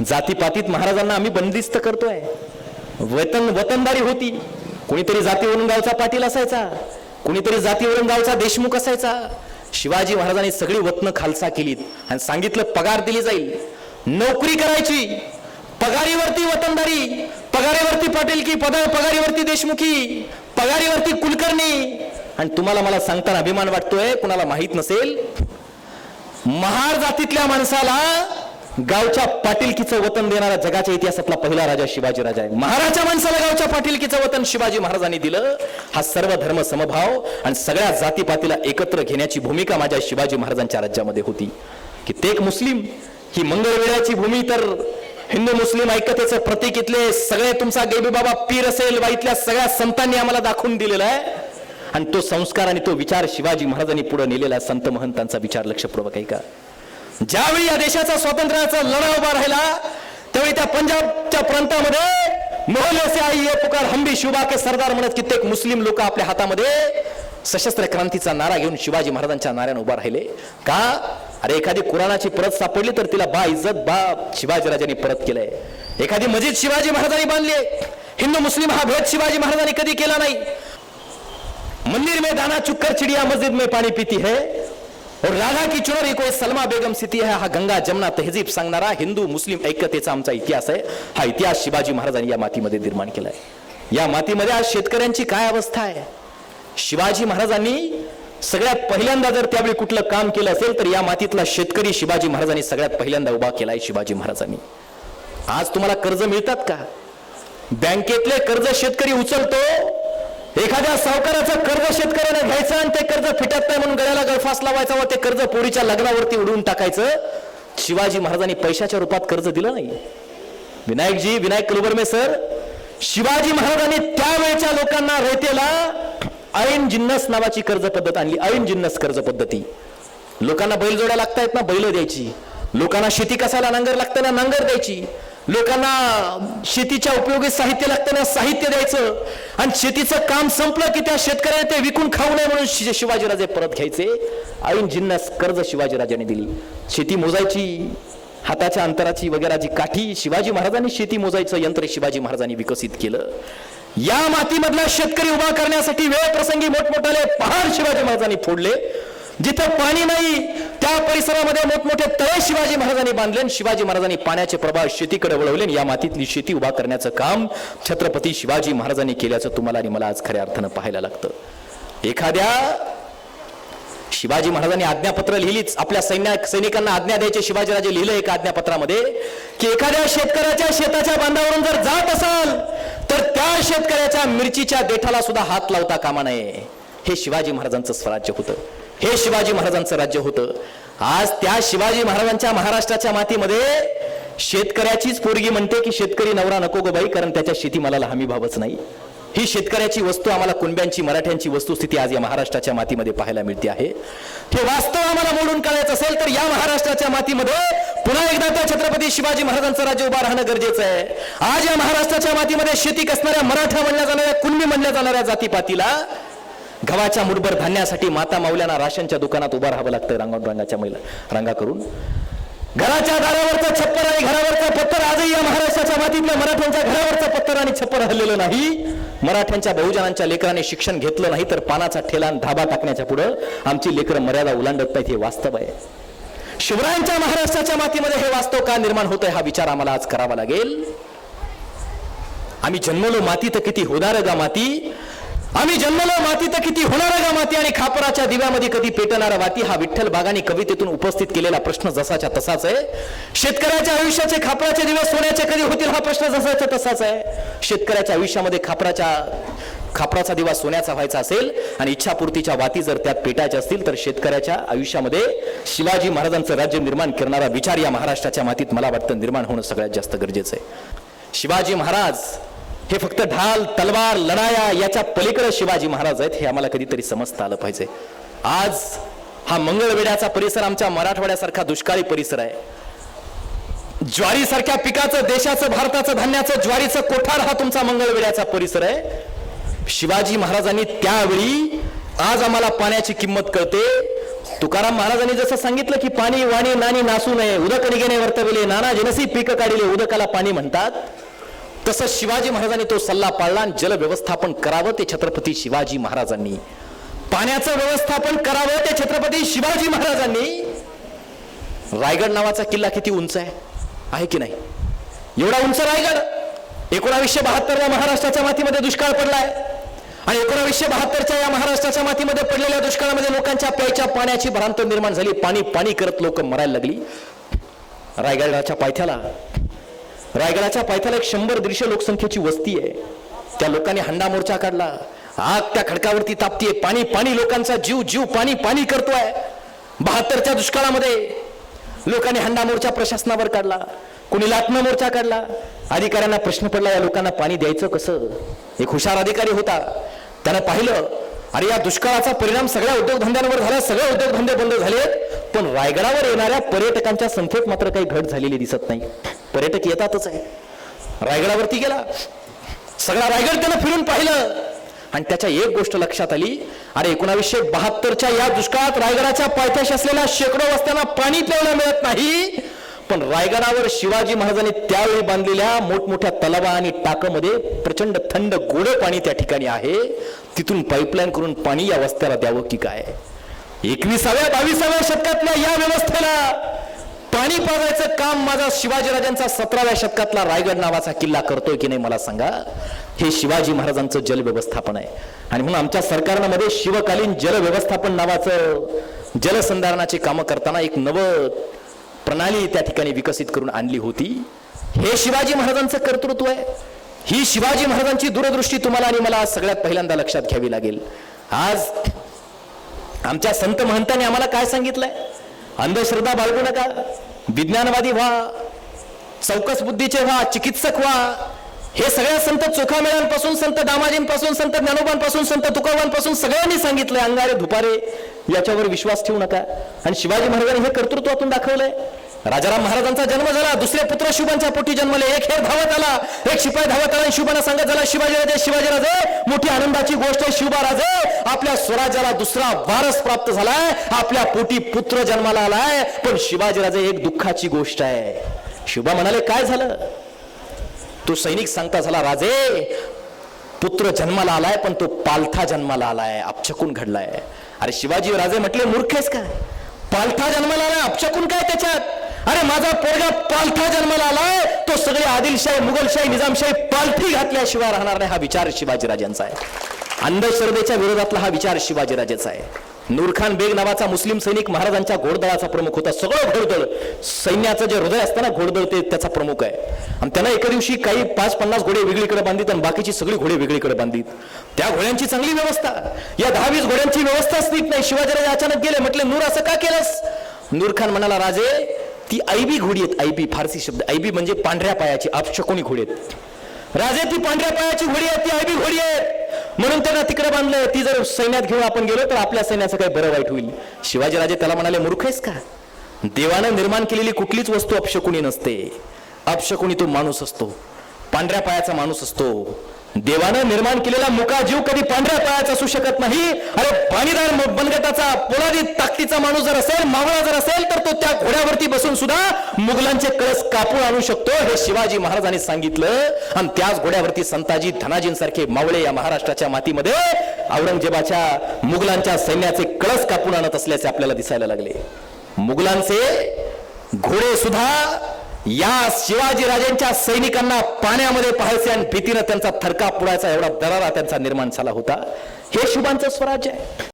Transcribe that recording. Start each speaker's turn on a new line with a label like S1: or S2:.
S1: जातीपातीत महाराजांना आम्ही बंदिस्त करतोय. वेतन वतनदारी होती. कुणीतरी जातीवरून गावचा पाटील असायचा. कुणीतरी जातीवरून गावचा देशमुख असायचा. शिवाजी महाराजांनी सगळी वतन खालसा केलीत आणि सांगितलं पगार दिली जाईल. नोकरी करायची. पगारीवरती वतनदारी पगारीवरती पाटील की पद पगारीवरती देशमुखी पगारीवरती कुलकर्णी. आणि तुम्हाला मला सांगताना अभिमान वाटतोय कुणाला माहीत नसेल? महार जातीतल्या माणसाला गावच्या पाटीलकीचं वतन देणारा जगाच्या इतिहासातला पहिला राजा शिवाजी राजा आहे. महाराजा माणसाला गावच्या पाटीलकीचं वतन शिवाजी महाराजांनी दिलं. हा सर्व धर्म समभाव आणि सगळ्या जातीपातीला एकत्र घेण्याची भूमिका माझ्या शिवाजी महाराजांच्या राज्यामध्ये होती. कित्येक मुस्लिम ही मंगळवेळाची भूमी तर हिंदू मुस्लिम ऐक्यतेचं प्रतीक इथले सगळे तुमचा गेबी बाबा पीर असेल वा इथल्या सगळ्या संतांनी आम्हाला दाखवून दिलेला आहे. आणि तो संस्कार आणि तो विचार शिवाजी महाराजांनी पुढे नेलेला आहे. संत महंतांचा विचार लक्षपूर्वक आहे का ज्यावेळी या देशाचा स्वातंत्र्याचा लढा उभा राहिला त्यावेळी त्या पंजाबच्या प्रांतामध्ये मोहल्ले आई ये पुकार हंबी शिवबा के सरदार म्हणत कित्येक मुस्लिम लोक आपल्या हातामध्ये सशस्त्र क्रांतीचा नारा घेऊन शिवाजी महाराजांच्या नाऱ्यानं उभा राहिले. का? अरे एखादी कुराणाची परत सापडली तर तिला बा इज्जत बा शिवाजीराजांनी परत केलंय. एखादी मस्जिद शिवाजी महाराजांनी बांधली हिंदू मुस्लिम हा भेद शिवाजी महाराजांनी कधी केला नाही. मंदिर में दाना चुक्कर चिड़िया मस्जिद में पाणी पिती है. और राधा की चुनरी कोई सलमा बेगम सिटी है हा गंगा जमुना तहजीब सांगणारा हिंदू मुस्लिम ऐक्यतेचा आमचा इतिहास आहे हा इतिहास शिवाजी महाराजांनी या मातीमध्ये निर्माण केलाय. या मातीमध्ये आज शेतकऱ्यांची काय अवस्था आहे? शिवाजी महाराजांनी सगळ्यात पहिल्यांदा जर त्यावेळी कुठलं काम केलं असेल तर या मातीतला शेतकरी शिवाजी महाराजांनी सगळ्यात पहिल्यांदा उभा केलाय शिवाजी महाराजांनी. आज तुम्हाला कर्ज मिळतात का? बँकेतले कर्ज शेतकरी उचलतो एखाद्या सावकाराचं कर्ज शेतकऱ्याने घ्यायचं आणि ते कर्ज फिटत नाही म्हणून गळ्याला गळफास लावायचा व ते कर्ज पोरीच्या लग्नावरती उडवून टाकायचं शिवाजी महाराजांनी पैशाच्या रूपात कर्ज दिलं नाही. विनायकजी विनायक कुलबर्मे सर शिवाजी महाराजांनी त्यावेळच्या लोकांना रयतेला ऐन जिन्नस नावाची कर्ज पद्धत आणली ऐन जिन्नस कर्ज पद्धती. लोकांना बैलजोड्या लागतायत ना बैल द्यायची. लोकांना शेती कसायला नांगर लागतं ना नांगर द्यायची. लोकांना शेतीच्या उपयोगी साहित्य लागताना साहित्य द्यायचं. आणि शेतीचं काम संपलं की त्या शेतकऱ्याने ते विकून खाऊ नये म्हणून शि- शिवाजीराजे परत घ्यायचे. ऐन जिन्नास कर्ज शिवाजीराजाने दिली. शेती मोजायची हाताच्या अंतराची वगैरे जी काठी शिवाजी महाराजांनी शेती मोजायचं यंत्र शिवाजी महाराजांनी विकसित केलं. या मातीमधला शेतकरी उभा करण्यासाठी वेळ प्रसंगी मोठमोठाले पहाड शिवाजी महाराजांनी फोडले. जिथं पाणी नाही त्या परिसरामध्ये मोठमोठे तळे शिवाजी महाराजांनी बांधले आणि शिवाजी महाराजांनी पाण्याचे प्रभाव शेतीकडे वळवले आणि या मातीतली शेती उभा करण्याचं काम छत्रपती शिवाजी महाराजांनी केल्याचं तुम्हाला आणि मला आज खऱ्या अर्थानं पाहायला लागतं. एखाद्या शिवाजी महाराजांनी आज्ञापत्र लिहिलीच आपल्या सैन्या सैनिकांना आज्ञा द्यायचे शिवाजीराजे लिहिलं एका आज्ञापत्रामध्ये की एखाद्या शेतकऱ्याच्या शेताच्या बांधावरून जर जात असाल तर त्या शेतकऱ्याच्या मिरचीच्या देठाला सुद्धा हात लावता कामा नये. हे शिवाजी महाराजांचं स्वराज्य होतं. हे शिवाजी महाराजांचं राज्य होतं. आज त्या शिवाजी महाराजांच्या महाराष्ट्राच्या मातीमध्ये शेतकऱ्याचीच पोरगी म्हणते की शेतकरी नवरा नको गो बाई कारण त्याच्या शेतीमालाला हमी भावच नाही. ही शेतकऱ्याची वस्तू आम्हाला कुणब्यांची मराठ्यांची वस्तुस्थिती आज या महाराष्ट्राच्या मातीमध्ये पाहायला मिळते आहे. हे वास्तव आम्हाला मोडून काढायचं असेल तर या महाराष्ट्राच्या मातीमध्ये पुन्हा एकदा त्या छत्रपती शिवाजी महाराजांचं राज्य उभा राहणं गरजेचं आहे. आज या महाराष्ट्राच्या मातीमध्ये शेती कसणाऱ्या मराठा म्हणल्या जाणाऱ्या कुणबी म्हणल्या जाणाऱ्या जातीपातीला गव्हाच्या मुठभर धान्यासाठी माता माऊल्यांना राशनच्या दुकानात उभं राहावं लागतं रांगोण रंगाच्या महिला. रांगा करून. घराच्या दारावरचं छप्पर आणि घरावरचं पत्तर आजही या महाराष्ट्राच्या मातीतल्या मराठ्यांच्या घरावरचं पत्तर आणि छप्पर हल्लेलं नाही. मराठ्यांच्या बहुजनांच्या लेकरांनी शिक्षण घेतलं नाही तर पानाचा ठेला आणि धाबा टाकण्याच्या पुढं आमची लेकरं मर्यादा ओलांडत नाहीत हे वास्तव आहे. शिवरायांच्या महाराष्ट्राच्या मातीमध्ये हे वास्तव का निर्माण होतंय हा विचार आम्हाला आज करावा लागेल. आम्ही जन्मलो माती तर किती होणार गा माती. आम्ही जन्मलो माती तर किती होणार गा माती आणि खापराच्या दिव्यामध्ये कधी पेटणारा माती हा विठ्ठल बागाने कवितेतून उपस्थित केलेला प्रश्न जसाच्या तसाच आहे. शेतकऱ्याच्या आयुष्याचे खापराचे दिवस सोन्याचे कधी होतील हा प्रश्न जसाच्या तसाच आहे. शेतकऱ्याच्या आयुष्यामध्ये खापराच्या खापराचा दिवा सोन्याचा व्हायचा असेल आणि इच्छापूर्तीच्या वाती जर त्यात पेटायच्या असतील तर शेतकऱ्याच्या आयुष्यामध्ये शिवाजी महाराजांचं राज्य निर्माण करणारा विचार या महाराष्ट्राच्या मातीत मला वाटतं निर्माण होणं सगळ्यात जास्त गरजेचं आहे. शिवाजी महाराज हे फक्त ढाल तलवार लढाया याच्या पलीकडे शिवाजी महाराज आहेत हे आम्हाला कधीतरी समजता आलं पाहिजे. आज हा मंगळवेड्याचा परिसर आमच्या मराठवाड्यासारखा दुष्काळी परिसर आहे. ज्वारीसारख्या पिकाचं देशाचं भारताचं धान्याचं ज्वारीचं कोठार हा तुमचा मंगळवेड्याचा परिसर आहे. शिवाजी महाराजांनी त्यावेळी आज आम्हाला पाण्याची किंमत कळते. तुकाराम महाराजांनी जसं सांगितलं की पाणी वाणी नाणी नासू नये उदक निघेने वर्तविले नाना जनसी पीक काढिले उदकाला पाणी म्हणतात. तसं शिवाजी महाराजांनी तो सल्ला पाळला आणि जल व्यवस्थापन करावं ते छत्रपती शिवाजी महाराजांनी. पाण्याचं व्यवस्थापन करावं ते छत्रपती शिवाजी महाराजांनी. रायगड नावाचा किल्ला किती उंच आहे? आहे की नाही? एवढा उंच रायगड? एकोणावीसशे बहात्तरला महाराष्ट्राच्या मातीमध्ये दुष्काळ पडलाय. आणि एकोणावीसशे बहात्तरच्या या महाराष्ट्राच्या मातीमध्ये पडलेल्या दुष्काळामध्ये लोकांच्या प्यायच्या पाण्याची भ्रांत निर्माण झाली. पाणी पाणी करत लोक मरायला लागली. रायगडाच्या पायथ्याला रायगडाच्या पायथ्याला एक शंभर दीडशे लोकसंख्येची वस्ती आहे. त्या लोकांनी हंडा मोर्चा काढला. आग त्या खडकावरती तापतीये. पाणी पाणी लोकांचा जीव जीव पाणी पाणी करतोय. बहात्तरच्या दुष्काळामध्ये लोकांनी हंडा मोर्चा प्रशासनावर काढला. कोणी लाटणं मोर्चा काढला. अधिकाऱ्यांना प्रश्न पडला या लोकांना पाणी द्यायचं कसं? एक हुशार अधिकारी होता. त्यानं पाहिलं अरे या दुष्काळाचा परिणाम सगळ्या उद्योगधंद्यांवर झाला. सगळे उद्योगधंदे बंद झालेत. पण रायगडावर येणाऱ्या पर्यटकांच्या संख्येत मात्र काही घट झालेली दिसत नाही. पर्यटक येतातच आहे. रायगडावरती गेला. सगळा रायगड त्यानं फिरून पाहिलं. आणि त्याच्या एक गोष्ट लक्षात आली अरे एकोणावीसशे बहात्तरच्या या दुष्काळात रायगडाच्या पायथ्याशी असलेल्या शेकडो वस्त्यांना पाणी प्यायला मिळत नाही. पण रायगडावर शिवाजी महाराजांनी त्यावेळी बांधलेल्या मोठमोठ्या तलावा आणि टाकामध्ये प्रचंड थंड गोड पाणी त्या ठिकाणी आहे. तिथून पाईपलाईन करून पाणी या वस्त्याला द्यावं की काय? एकविसाव्या बावीसाव्या शतकातल्या या व्यवस्थेला पाणी पाजायचं काम माझा शिवाजीराजांचा सतराव्या शतकातला रायगड नावाचा किल्ला करतोय की नाही मला सांगा? हे शिवाजी महाराजांचं जल व्यवस्थापन आहे. आणि म्हणून आमच्या सरकारनं मध्ये शिवकालीन जल व्यवस्थापन नावाचं जलसंधारणाची कामं करताना एक नव प्रणाली त्या ठिकाणी विकसित करून आणली होती. हे शिवाजी महाराजांचं कर्तृत्व आहे. ही शिवाजी महाराजांची दूरदृष्टी तुम्हाला आणि मला सगळ्यात पहिल्यांदा लक्षात घ्यावी लागेल. आज आमच्या संत महंतांनी आम्हाला काय सांगितलंय? अंधश्रद्धा बाळगू नका. विज्ञानवादी व्हा चौकस बुद्धीचे व्हा चिकित्सक व्हा. हे सगळ्या संत चोखामेळांपासून संत दामाजींपासून संत ज्ञानोबांपासून संत तुकाबांपासून सगळ्यांनी सांगितलंय अंगारे धुपारे याच्यावर विश्वास ठेवू नका. आणि शिवाजी महाराजांनी हे कर्तृत्वातून दाखवलंय. राजाराम महाराजांचा जन्म झाला दुसरे पुत्र शिवबांच्या पोटी जन्मले. एक हेर धावत आला एक शिपाई धावत आला आणि शिवबांना सांगत झाला शिवाजीराजे शिवाजीराजे मोठी आनंदाची गोष्ट आहे शिवबा राजे. आपल्या स्वराज्याला दुसरा वारस प्राप्त झालाय आपल्या पोटी पुत्र जन्माला आलाय पण शिवाजीराजे एक दुःखाची गोष्ट आहे. शिवबा म्हणाले काय झालं? तो सैनिक सांगता झाला राजे पुत्र जन्माला आलाय पण तो पालथा जन्माला आलाय अपचकून घडलाय. अरे शिवाजी राजे म्हटले मूर्खेस काय? का पालथा जन्माला आलाय अपचकून काय त्याच्यात? अरे माझा पोरगा पालथा जन्माला आलाय. तो सगळे आदिलशाही मुघलशाही निजामशाही पालथी घातल्याशिवाय राहणार नाही हा विचार शिवाजीराजांचा आहे. अंधश्रद्धेच्या विरोधातला हा विचार शिवाजीराजेचा आहे. नूरखान बेग नावाचा मुस्लिम सैनिक महाराजांच्या घोडदळाचा प्रमुख होता. सगळं घोडदळ सैन्याचं जे हृदय असतं ना घोडदळ ते त्याचा प्रमुख आहे. आणि त्यांना एका दिवशी काही पाच पन्नास घोडे वेगळीकडे बांधित आणि बाकीची सगळी घोडे वेगळीकडे बांधित. त्या घोड्यांची चांगली व्यवस्था. या दहा वीस घोड्यांची व्यवस्थाच नीट नाही. शिवाजीराजे अचानक गेले म्हटले नूर असं का केलंस? नूरखान म्हणाला राजे ती ऐबी घोडी आहेत ऐबी फारसी शब्द ऐबी म्हणजे पांढऱ्या पायाची अपशकुनी घोडी आहेत. राजे ती पांढऱ्या पायाची घोडी आहे ती ऐबी घोडी आहे म्हणून त्यांना तिकडे बांधलंय ती जर सैन्यात घेऊन आपण गेलो तर आपल्या सैन्याचं काही बरं वाईट होईल. शिवाजीराजे त्याला म्हणाले मूर्ख आहेस का? देवानं निर्माण केलेली कुठलीच वस्तू अपशकुनी नसते. अपशकुनी तो माणूस असतो. पांढऱ्या पायाचा माणूस असतो. देवानं निर्माण केलेला मुका जीव कधी पांढऱ्या पायाचा असू शकत नाही. अरे पाणीदार बनगटाचा पोलादी ताकदीचा माणूस जर असेल मावळा जर असेल तर तो त्या घोड्यावरती बसून सुद्धा मुघलांचे कळस कापून आणू शकतो हे शिवाजी महाराजांनी सांगितलं. आणि त्याच घोड्यावरती संताजी धनाजींसारखे मावळे या महाराष्ट्राच्या मातीमध्ये औरंगजेबाच्या मुघलांच्या सैन्याचे कळस कापून आणत असल्याचे आपल्याला दिसायला लागले. मुघलांचे घोडे सुद्धा या शिवाजी राजांच्या सैनिकांना पाण्यामध्ये पाहायचे आणि भीतीनं त्यांचा थरका पुडायचा एवढा दरारा त्यांचा निर्माण झाला होता. हे शुभांचं स्वराज्य आहे.